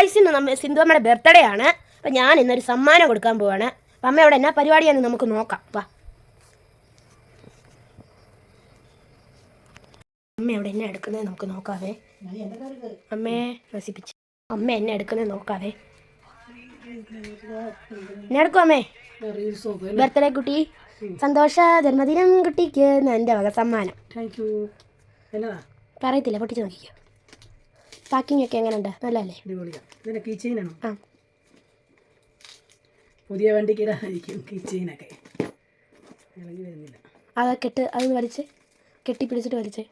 Guys ഇന്ന് നമ്മ സിന്ധു അമ്മയുടെ ബർത്ത്ഡേ ആണ്. അപ്പം ഞാൻ ഇന്നൊരു സമ്മാനം കൊടുക്കാൻ പോവാണ്. അപ്പം അമ്മയോട് എന്നാ പരിപാടിയാണെന്ന് നമുക്ക് നോക്കാം. വാ. അമ്മ അവിടെ എന്നെ എടുക്കുന്നത് നമുക്ക് നോക്കാവേ. അമ്മയെ നശിപ്പിച്ച്. അമ്മ എന്നെ എടുക്കുന്നത് നോക്കാവേ. എന്നെ എടുക്കും അമ്മേ? ബർത്ത്ഡേ കുട്ടി. സന്തോഷ ജന്മദിനം കുട്ടിക്ക് എന്റെ വക സമ്മാനം. പറയത്തില്ല പൊട്ടിച്ച് നോക്കിക്കോ. പാക്കിംഗ് ഒക്കെ എങ്ങനെയുണ്ട് നല്ലതല്ലേ? ഇതിന്റെ കീ ചെയിനാണോ ആ. പുതിയ വണ്ടിക്ക് ഇടാനായിരിക്കും കീ ചെയിനൊക്കെ ഇളകി വരുന്നില്ല. അത് കെട്ട് അതൊന്ന് വലിച്ച് കെട്ടി പിടിച്ചിട്ട് വലിച്ചേ.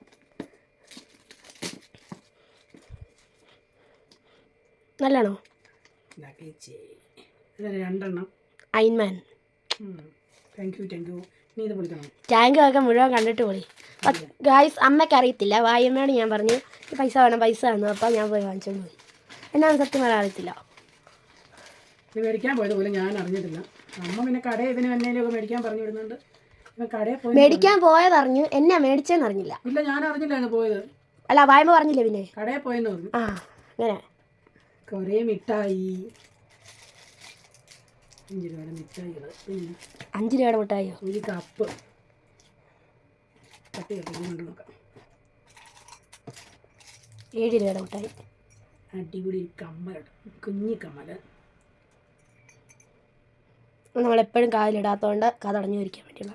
നല്ലതാണോ? രണ്ടെണ്ണം. അയിൻമാൻ താങ്ക് യു താങ്ക് യു നീ ഇത് പൊളിക്കണം. ടാങ്ക് ഒക്കെ മുഴുവൻ കണ്ടിട്ട് പോയി ഗായ്സ് അമ്മയ്ക്ക് അറിയത്തില്ല. വായമ്മയോട് ഞാൻ പറഞ്ഞു "ഈ പൈസ വേണം പൈസ തന്നു അപ്പോൾ ഞാൻ പോയി വാങ്ങിച്ചോണ്ട് പോയി എന്നാ സത്യം പറയാൻ അറിയത്തില്ല. ഇത് മേടിക്കാൻ പോയത് പോലും ഞാൻ അറിഞ്ഞിട്ടില്ല. അമ്മ പിന്നെ കടയിൽ ഇതിന് എന്നേലൊക്കെ മേടിക്കാൻ പറഞ്ഞു വിടുന്നുണ്ട്. കടയിൽ പോയി മേടിക്കാൻ പോയതറിഞ്ഞു. എന്നാ മേടിച്ചെന്ന് അറിഞ്ഞില്ല. ഇല്ല ഞാൻ അറിഞ്ഞില്ലായിരുന്നു പോയത്. അല്ല വായ്മ പറഞ്ഞില്ലേ പിന്നെ? കടയിൽ പോയെന്ന് പറഞ്ഞു. ആ അങ്ങനെ. കുറേ മിഠായി. അഞ്ച് രൂപയുടെ മിഠായികൾ പിന്നെ അഞ്ച് രൂപയുടെ മിഠായിയോ? ഒരു കപ്പ്. കപ്പ് കൊണ്ട് നോക്കാം ഏഴ് രൂപയുടെ മിഠായി. അടിപൊളി കമ്മൽ. കുഞ്ഞി കമ്മൽ നമ്മളെപ്പോഴും കാലിടാത്തതുകൊണ്ട് കഥടഞ്ഞു വരിക്കാൻ വേണ്ടിയുള്ള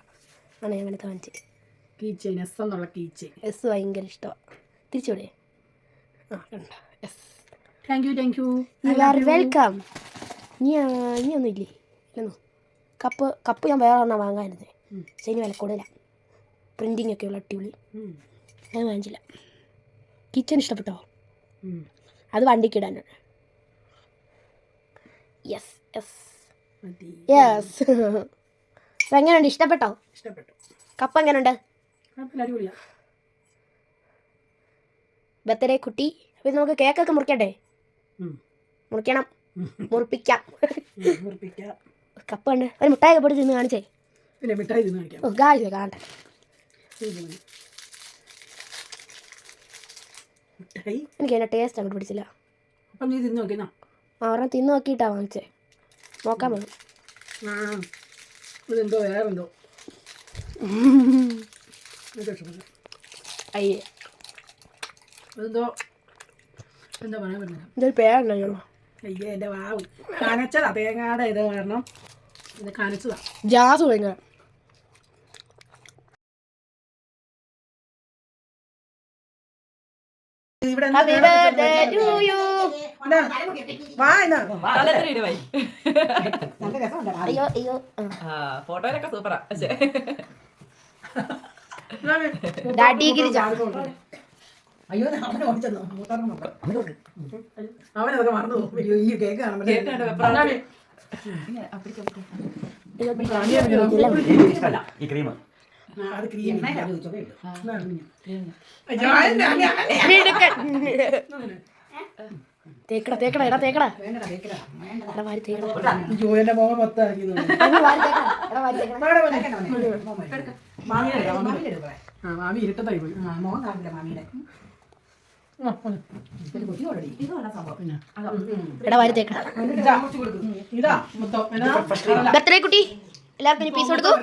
ആണ് ഞാൻ അങ്ങനത്തെ വാങ്ങിച്ചത് കീ ചെയിൻ എസ് എന്നുള്ള കീ ചെയിൻ എസ് ഭയങ്കര ഇഷ്ടമാണ് തിരിച്ചുവിടെ ആ കണ്ടോ? S. Thank you thank you you are welcome ഇനി ആ, ഇല്ലെന്നോ? കപ്പ് കപ്പ് ഞാൻ വേറെ ഒരെണ്ണം വാങ്ങാനിരുന്നത് ശരി ഇനി വില കൂടുതലാ. പ്രിന്റിംഗ് ഒക്കെ ഉള്ള അടിപൊളി ഞാൻ വാങ്ങിച്ചില്ല. കിച്ചൺ ഇഷ്ടപ്പെട്ടോ? അത് വണ്ടിക്ക് ഇടാനാണ് യെസ് യെസ് യെസ് അപ്പം എങ്ങനെയുണ്ട് ഇഷ്ടപ്പെട്ടോ? ഇഷ്ടപ്പെട്ടു. കപ്പ് എങ്ങനെയുണ്ട് ബർത്ത്ഡേ കുട്ടി. അപ്പം നമുക്ക് കേക്കൊക്കെ മുറിക്കണ്ടേ? ഉം. മുറിക്കണം. മുറിപ്പിക്കാം. മുറിപ്പിക്കാം. കപ്പ് കണ്ട് ഒരു മിഠായി കപ്പ് തിന്ന് കാണിച്ചേ. പിന്നെ മിഠായി തിന്ന് കാണിക്കാം. ഓ ഗായ്സ് കാണട്ടെ. എനിക്ക് അതിന്റെ ടേസ്റ്റ് അങ്ങോട്ട് പിടിച്ചില്ല. അപ്പം നീ തിന്ന് നോക്കിന്നാ ആ ഒരെണ്ണം തിന്ന് നോക്കിയിട്ടാ വാങ്ങിച്ചേ. നോക്കാൻ ആ ഇതെന്തോ വേറെന്തോ? അയ്യേ. എന്താ പറയാൻ പറ്റില്ല. ഇതൊരു പേരുണ്ടല്ലോ അയ്യേ. എന്റെ വാവ്. കനച്ചതാ തേങ്ങാടെ ഇത് കാരണം. ഇത് കനച്ചതാ ജാസ് ഭയങ്കര ഇവിടെ ഫോട്ടോയിലൊക്കെ സൂപ്പറാ. അയ്യോ അവനെ ഓടിച്ചെന്നു. അവനതൊക്കെ മറന്നു പോകും. അയ്യോ, ഈ കേക്ക് കാണുമ്പോൾ ഈ ക്രീം. തേക്കടാ. തേക്കടാ. എടാ തേക്കടാ വാരി തേക്കടാ. തേക്കടാ ആ മാമി ഇരുട്ടത്തായി പോയി. മോൻ കാണില്ല മാമിയുടെ. ബർത്ത്ഡേ കുട്ടി. എല്ലാവർക്കും പീസ് കൊടുക്കൂ